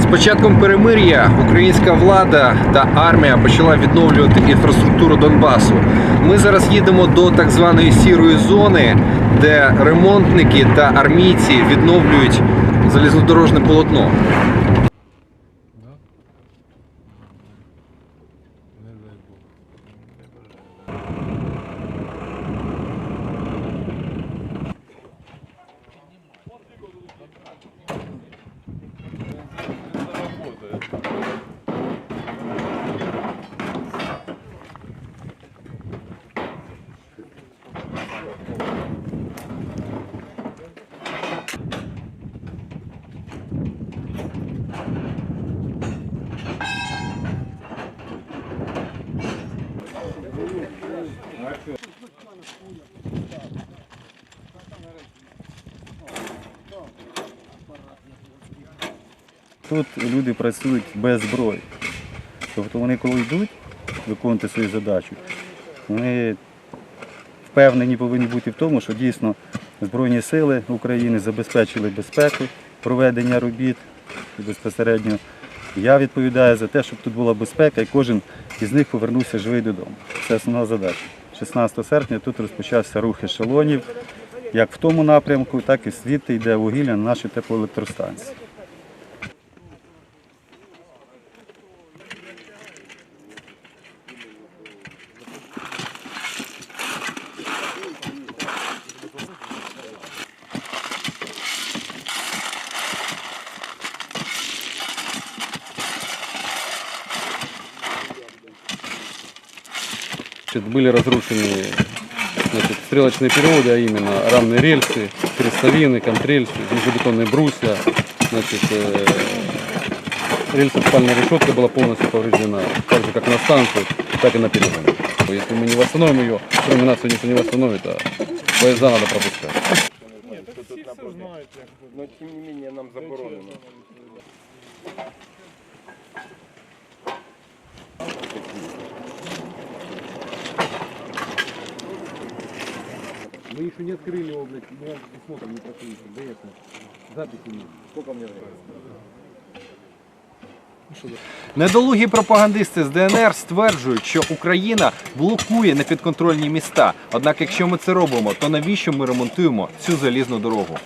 З початком перемир'я українська влада та армія почала відновлювати інфраструктуру Донбасу. Ми зараз їдемо до так званої сірої зони, де ремонтники та армійці відновлюють залізнодорожне полотно. Тут люди працюють без зброї. Тобто вони коли йдуть виконувати свою задачу, вони впевнені повинні бути в тому, що дійсно Збройні сили України забезпечили безпеку проведення робіт безпосередньо. Я відповідаю за те, щоб тут була безпека і кожен із них повернувся живий додому. Це основна задача. 16 серпня тут розпочався рух ешелонів, як в тому напрямку, так і звідти йде вугілля на наші теплоелектростанції. Значит, были разрушены значит, стрелочные переводы, а именно рамные рельсы, крестовины, контррельсы, железобетонные брусья. Значит, э, рельсо-спальная решетка была полностью повреждена, так же как на станции, так и на перегоне. Если мы не восстановим ее, кроме никто не восстановит, а поезда надо пропускать. Но тем не менее нам заборонено. Мы еще не открыли его, блядь, мы письмо там не просили, да ясно. Записи нет. Сколько мне Недолугі пропагандисти з ДНР стверджують, що Україна блокує непідконтрольні міста. Однак, якщо ми це робимо, то навіщо ми ремонтуємо цю залізну дорогу?